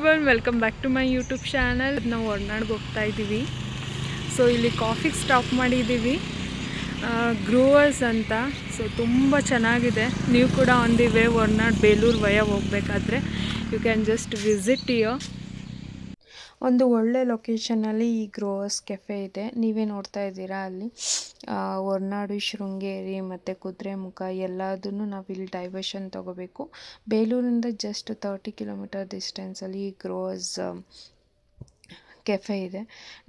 Everyone welcome back to my YouTube channel ನಾವು ಹೊರನಾಡ್ಗೆ ಹೋಗ್ತಾ ಇದ್ದೀವಿ. ಸೊ ಇಲ್ಲಿ ಕಾಫಿಗೆ ಸ್ಟಾಪ್ ಮಾಡಿದ್ದೀವಿ. ಗ್ರೋವರ್ಸ್ ಅಂತ. ಸೊ ತುಂಬ ಚೆನ್ನಾಗಿದೆ. ನೀವು ಕೂಡ on the way Horanadu, Belur via ಹೋಗಬೇಕಾದ್ರೆ. You can just visit here ಒಂದು ಒಳ್ಳೆ ಲೊಕೇಶನಲ್ಲಿ ಈ ಗ್ರೋವರ್ಸ್ ಕೆಫೆ ಇದೆ. ನೀವೇ ನೋಡ್ತಾ ಇದ್ದೀರಾ ಅಲ್ಲಿ? ಹೊರನಾಡು, ಶೃಂಗೇರಿ ಮತ್ತು ಕುದುರೆಮುಖ ಎಲ್ಲದನ್ನು ನಾವು ಇಲ್ಲಿ ಡೈವರ್ಷನ್ ತೊಗೋಬೇಕು. ಬೇಲೂರಿಂದ ಜಸ್ಟ್ ತರ್ಟಿ ಕಿಲೋಮೀಟರ್ ಡಿಸ್ಟೆನ್ಸಲ್ಲಿ ಈ ಗ್ರೋವರ್ಸ್ ಕೆಫೆ ಇದೆ.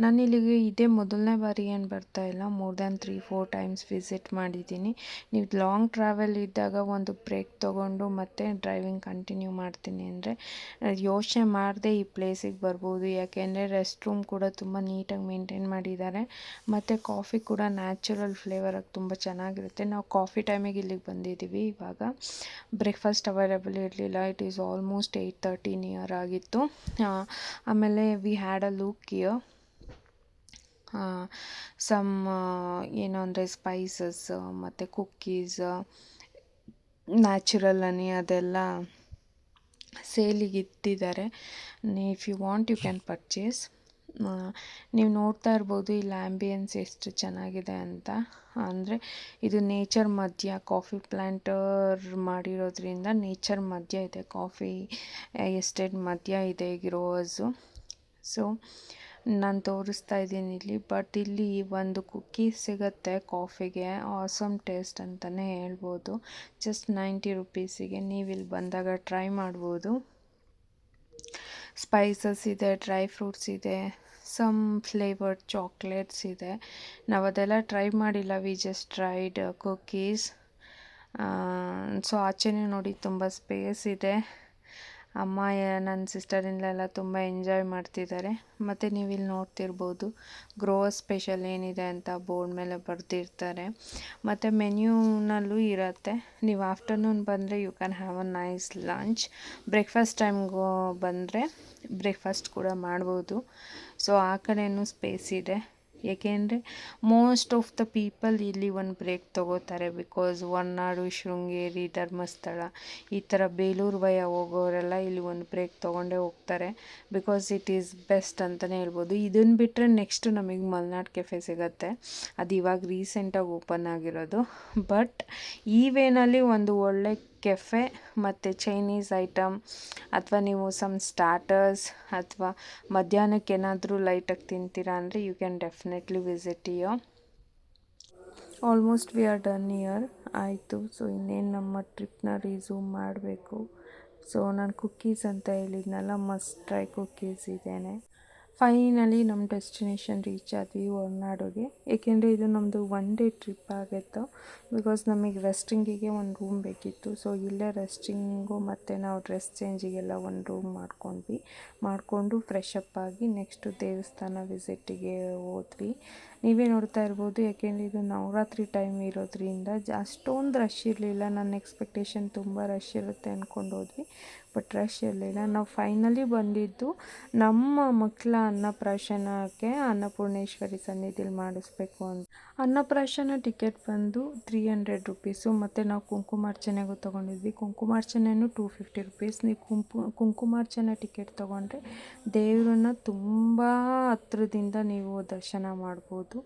ನಾನು ಇಲ್ಲಿಗೆ ಇದೇ ಮೊದಲನೇ ಬಾರಿ ಏನು ಬರ್ತಾ ಇಲ್ಲ. More than three four times visit ಮಾಡಿದ್ದೀನಿ. ನೀವು ಲಾಂಗ್ ಟ್ರಾವೆಲ್ ಇದ್ದಾಗ ಒಂದು ಬ್ರೇಕ್ ತೊಗೊಂಡು ಮತ್ತೆ ಡ್ರೈವಿಂಗ್ ಕಂಟಿನ್ಯೂ ಮಾಡ್ತೀನಿ ಅಂದರೆ ಯೋಚನೆ ಮಾಡದೆ ಈ ಪ್ಲೇಸಿಗೆ ಬರ್ಬೋದು. ಯಾಕೆಂದರೆ ರೆಸ್ಟ್ ರೂಮ್ ಕೂಡ ತುಂಬ ನೀಟಾಗಿ ಮೇಂಟೈನ್ ಮಾಡಿದ್ದಾರೆ. ಮತ್ತು ಕಾಫಿ ಕೂಡ ನ್ಯಾಚುರಲ್ ಫ್ಲೇವರಾಗಿ ತುಂಬ ಚೆನ್ನಾಗಿರುತ್ತೆ. ನಾವು ಕಾಫಿ ಟೈಮಿಗೆ ಇಲ್ಲಿಗೆ ಬಂದಿದ್ದೀವಿ ಇವಾಗ. ಬ್ರೇಕ್ಫಾಸ್ಟ್ ಅವೈಲೇಬಲ್ ಇರಲಿಲ್ಲ. It is almost eight thirty near ಆಗಿತ್ತು. ಆಮೇಲೆ we had a look here some ಏನು ಅಂದರೆ ಸ್ಪೈಸಸ್ ಮತ್ತು ಕುಕ್ಕೀಸ್ ನ್ಯಾಚುರಲ್ ಅನಿ ಅದೆಲ್ಲ ಸೇಲಿಗೆ ಇಟ್ಟಿದ್ದಾರೆ if you want you can purchase ನೀವು ನೋಡ್ತಾ ಇರ್ಬೋದು ಇಲ್ಲಿ ಆ್ಯಂಬಿಯನ್ಸ್ ಎಷ್ಟು ಚೆನ್ನಾಗಿದೆ ಅಂತ. ಅಂದರೆ ಇದು ನೇಚರ್ ಮಧ್ಯ ಕಾಫಿ ಪ್ಲ್ಯಾಂಟರ್ ಮಾಡಿರೋದ್ರಿಂದ ನೇಚರ್ ಮಧ್ಯ ಇದೆ. ಕಾಫಿ ಎಸ್ಟೇಟ್ ಮಧ್ಯ ಇದೆ ಗ್ರೋವರ್ಸು ಸೊ, ನಾನು ತೋರಿಸ್ತಾ ಇದ್ದೀನಿ ಇಲ್ಲಿ ಬಟ್ ಇಲ್ಲಿ ಒಂದು ಕುಕ್ಕಿ ಸಿಗುತ್ತೆ ಕಾಫಿಗೆ ಆಸಮ್ ಟೇಸ್ಟ್ ಅಂತಲೇ ಹೇಳ್ಬೋದು. ಜಸ್ಟ್ ನೈಂಟಿ ರುಪೀಸಿಗೆ ನೀವು ಇಲ್ಲಿ ಬಂದಾಗ ಟ್ರೈ ಮಾಡ್ಬೋದು. ಸ್ಪೈಸಸ್ ಇದೆ ಡ್ರೈ ಫ್ರೂಟ್ಸ್ ಇದೆ ಸಮ್ ಫ್ಲೇವರ್ಡ್ ಚಾಕ್ಲೇಟ್ಸ್ ಇದೆ. ನಾವು ಅದೆಲ್ಲ ಟ್ರೈ ಮಾಡಿಲ್ಲ we just tried cookies so ಆಚೆನೇ ನೋಡಿ, ತುಂಬ ಸ್ಪೇಸ್ ಇದೆ. ಅಮ್ಮ ಸಿಸ್ಟರ್ ನನ್ನ ಸಿಸ್ಟರಿಂದಲೆಲ್ಲ ತುಂಬ ಎಂಜಾಯ್ ಮಾಡ್ತಿದ್ದಾರೆ. ಮತ್ತು ನೀವು ಇಲ್ಲಿ ನೋಡ್ತಿರ್ಬೋದು ಗ್ರೋ ಸ್ಪೆಷಲ್ ಏನಿದೆ ಅಂತ ಬೋರ್ಡ್ ಮೇಲೆ ಬರೆದಿರ್ತಾರೆ. ಮತ್ತು ಮೆನ್ಯೂನಲ್ಲೂ ಇರುತ್ತೆ. ನೀವು ಆಫ್ಟರ್ನೂನ್ ಬಂದರೆ you can have a nice lunch breakfast ಟೈಮ್ಗೂ ಬಂದರೆ ಬ್ರೇಕ್ಫಾಸ್ಟ್ ಕೂಡ ಮಾಡ್ಬೋದು. ಸೊ ಆ ಕಡೆಯೂ ಸ್ಪೇಸ್ ಇದೆ. ಏಕೆಂದರೆ ಮೋಸ್ಟ್ ಆಫ್ ದ ಪೀಪಲ್ ಇಲ್ಲಿ ಒಂದು ಬ್ರೇಕ್ ತಗೋತಾರೆ ಬಿಕಾಸ್ ಹೊನ್ನಾಡು ಶೃಂಗೇರಿ, ಧರ್ಮಸ್ಥಳ ಈ ಥರ ಬೇಲೂರು ವಯ ಹೋಗೋರೆಲ್ಲ ಇಲ್ಲಿ ಒಂದು ಬ್ರೇಕ್ ತೊಗೊಂಡೇ ಹೋಗ್ತಾರೆ ಬಿಕಾಸ್ ಇಟ್ ಈಸ್ ಬೆಸ್ಟ್ ಅಂತಲೇ ಹೇಳ್ಬೋದು. ಇದನ್ನು ಬಿಟ್ಟರೆ ನೆಕ್ಸ್ಟ್ ನಮಗೆ ಮಲ್ನಾಡ್ ಕೆಫೆ ಸಿಗುತ್ತೆ. ಅದು ಇವಾಗ ರೀಸೆಂಟಾಗಿ ಓಪನ್ ಆಗಿರೋದು. ಬಟ್ ಈ ವೇನಲ್ಲಿ ಒಂದು ಒಳ್ಳೆ ಕೆಫೆ ಮತ್ತು ಚೈನೀಸ್ ಐಟಮ್ ಅಥವಾ ನೀವು ಸಮ್ ಸ್ಟಾರ್ಟರ್ಸ್ ಅಥವಾ ಮಧ್ಯಾಹ್ನಕ್ಕೆ ಏನಾದರೂ ಲೈಟಾಗಿ ತಿಂತೀರಾ ಅಂದರೆ you can definitely visit here almost we are done here ಆಯಿತು. ಸೊ ಇನ್ನೇನು ನಮ್ಮ ಟ್ರಿಪ್ನ ರಿಸ್ಯೂಮ್ ಮಾಡಬೇಕು. ಸೊ ನಾನು ಕುಕ್ಕೀಸ್ ಅಂತ ಹೇಳಿದ್ನಲ್ಲ ಮಸ್ಟ್ ಟ್ರೈ ಕುಕ್ಕೀಸ್ ಇದ್ದೇನೆ ಫೈನಲಿ ನಮ್ಮ ಡೆಸ್ಟಿನೇಷನ್ ರೀಚ್ ಆದ್ವಿ ಹೊರನಾಡುಗೆ ಏಕೆಂದರೆ ಇದು ನಮ್ಮದು ಒನ್ ಡೇ ಟ್ರಿಪ್ ಆಗಿತ್ತು. ಬಿಕಾಸ್ ನಮಗೆ ರೆಸ್ಟಿಂಗಿಗೆ ಒಂದು ರೂಮ್ ಬೇಕಿತ್ತು. ಸೊ ಇಲ್ಲೇ ರೆಸ್ಟಿಂಗು ಮತ್ತು ನಾವು ಡ್ರೆಸ್ ಚೇಂಜಿಗೆಲ್ಲ ಒಂದು ರೂಮ್ ಮಾಡ್ಕೊಂಡ್ವಿ. ಮಾಡಿಕೊಂಡು ಫ್ರೆಶ್ ಅಪ್ ಆಗಿ ನೆಕ್ಸ್ಟು ದೇವಸ್ಥಾನ ವಿಸಿಟಿಗೆ ಹೋದ್ವಿ. ನೀವೇ ನೋಡ್ತಾ ಇರ್ಬೋದು ಯಾಕೆಂದರೆ ಇದು ನವರಾತ್ರಿ ಟೈಮ್ ಇರೋದ್ರಿಂದ ಅಷ್ಟೊಂದು ರಶ್ ಇರಲಿಲ್ಲ. ನನ್ನ ಎಕ್ಸ್ಪೆಕ್ಟೇಷನ್ ತುಂಬ ರಶ್ ಇರುತ್ತೆ ಅಂದ್ಕೊಂಡು ಹೋದ್ವಿ. ಬಟ್ ರಶ್ ಇರಲಿಲ್ಲ ನಾವು ಫೈನಲಿ ಬಂದಿದ್ದು ನಮ್ಮ ಮಕ್ಕಳ ಅನ್ನಪ್ರಾಶನಕ್ಕೆ ಅನ್ನಪೂರ್ಣೇಶ್ವರಿ ಸನ್ನಿಧಿಲಿ ಮಾಡಿಸ್ಬೇಕು ಅಂತ. ಅನ್ನಪ್ರಾಶನ ಟಿಕೆಟ್ ಬಂದು ತ್ರೀ ಹಂಡ್ರೆಡ್ ರುಪೀಸು ಮತ್ತು ನಾವು ಕುಂಕುಮಾರ್ಚನೆಗೂ ತೊಗೊಂಡಿದ್ವಿ. ಕುಂಕುಮಾರ್ಚನೆನೂ ಟೂ ಫಿಫ್ಟಿ ರುಪೀಸ್ ನೀವು ಕುಂಕು ಕುಂಕುಮಾರ್ಚನೆ ಟಿಕೆಟ್ ತೊಗೊಂಡ್ರೆ ದೇವರನ್ನ ತುಂಬ ಹತ್ರದಿಂದ ನೀವು ದರ್ಶನ ಮಾಡ್ಬೋದು.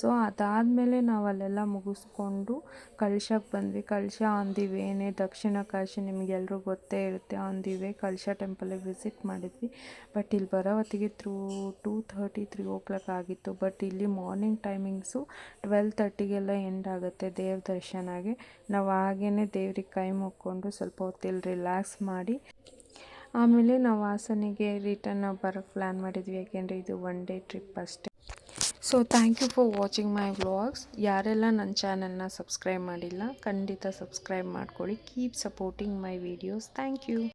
ಸೊ ಅದಾದಮೇಲೆ ನಾವು ಅಲ್ಲೆಲ್ಲ ಮುಗಿಸ್ಕೊಂಡು ಕಳಶಕ್ಕೆ ಬಂದ್ವಿ. ಕಳಶ ಆನ್ ದಿ ದಕ್ಷಿಣ ಕಾಶಿ ನಿಮಗೆಲ್ರಿಗೂ ಗೊತ್ತೇ ಇರುತ್ತೆ ಆನ್ ದಿ ವೇ ಕಳಶ ಟೆಂಪಲಿಗೆ ವಿಸಿಟ್ ಮಾಡಿದ್ವಿ. ಬಟ್ ಇಲ್ಲಿ ಬರೋ ಹೊತ್ತಿಗೆ through two thirty three o'clock ಆಗಿತ್ತು. ಬಟ್ ಇಲ್ಲಿ ಮಾರ್ನಿಂಗ್ ಟೈಮಿಂಗ್ಸು ಟ್ವೆಲ್ ತರ್ಟಿಗೆಲ್ಲ ಎಂಡ್ ಆಗುತ್ತೆ ದೇವ್ರ ದರ್ಶನಾಗೆ. ನಾವು ಹಾಗೇ ದೇವ್ರಿಗೆ ಕೈ ಮುಕ್ಕೊಂಡು ಸ್ವಲ್ಪ ಹೊತ್ತಿಲ್ಲಿ ರಿಲ್ಯಾಕ್ಸ್ ಮಾಡಿ, ಆಮೇಲೆ ನಾವು ಹಾಸನಿಗೆ ರಿಟರ್ನ್ ಬರೋಕ್ಕೆ ಪ್ಲ್ಯಾನ್ ಮಾಡಿದ್ವಿ. ಯಾಕೆಂದರೆ ಇದು ಒನ್ ಡೇ ಟ್ರಿಪ್ ಅಷ್ಟೇ. So thank you for watching my vlogs ಯಾರೆಲ್ಲ ನನ್ನ ಚಾನಲ್ನ ಸಬ್ಸ್ಕ್ರೈಬ್ ಮಾಡಿಲ್ಲ, ಖಂಡಿತ ಸಬ್ಸ್ಕ್ರೈಬ್ ಮಾಡ್ಕೊಳ್ಳಿ. Keep supporting my videos thank you